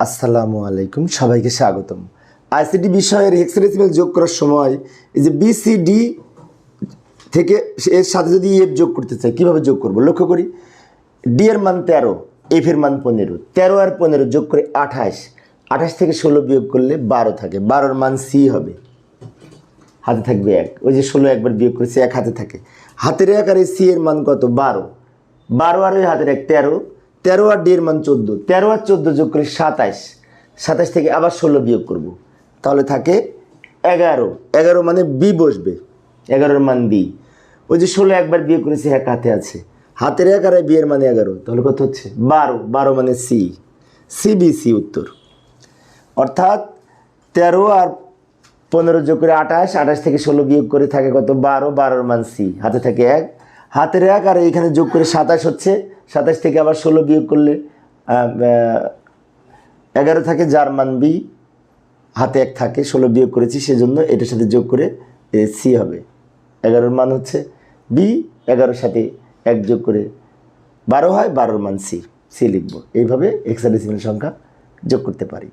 আসসালামু আলাইকুম, সবাইকে স্বাগতম। আইসিটি বিষয়ের হেক্সাডেসিমাল যোগ করার সময় এই যে বিসিডি থেকে এর সাথে যদি এফ যোগ করতে চাই, কীভাবে যোগ করব? লক্ষ্য করি ডি এর মান তেরো এফ এর মান পনেরো, তেরো আর পনেরো যোগ করে আঠাশ আঠাশ থেকে ষোলো বিয়োগ করলে বারো থাকে, বারোর মান সি হবে। হাতে থাকবে এক, ওই যে ষোলো একবার বিয়োগ করেছে, এক হাতে থাকে। হাতের এক আর এই সি এর মান কত? বারো বারো আর ওই হাতের এক তেরো তেরো আর ডি এর মান চোদ্দ, তেরো আর চোদ্দ যোগ করে সাতাশ সাতাশ থেকে আবার ষোলো বিয়োগ করব। তাহলে থাকে এগারো। এগারো মানে বি বসবে, এগারোর মান বি। ওই যে ষোলো একবার বিয়ে করেছে, এক হাতে আছে। হাতের এক আর বি এর মানে এগারো, তাহলে কত হচ্ছে? বারো। বারো মানে সি। সি, বি, সি উত্তর। অর্থাৎ তেরো আর পনেরো যোগ করে আঠাশ আঠাশ থেকে ষোলো বিয়োগ করে থাকে কত? বারো। বারোর মান সি। হাতে থাকে এক। হাতের এক আর এইখানে যোগ করে সাতাশ হচ্ছে। সাতাশ থেকে আবার ষোলো বিয়োগ করলে এগারো থাকে যার মান বি, হাতে এক থাকে, ষোলো বিয়োগ করেছি, সেজন্য এটার সাথে যোগ করে সি হবে। এগারোর মান হচ্ছে বি, এগারোর সাথে এক যোগ করে বারো হয়, বারোর মান সি সি লিখব। এইভাবে এক্সাডেসিমাল সংখ্যা যোগ করতে পারি।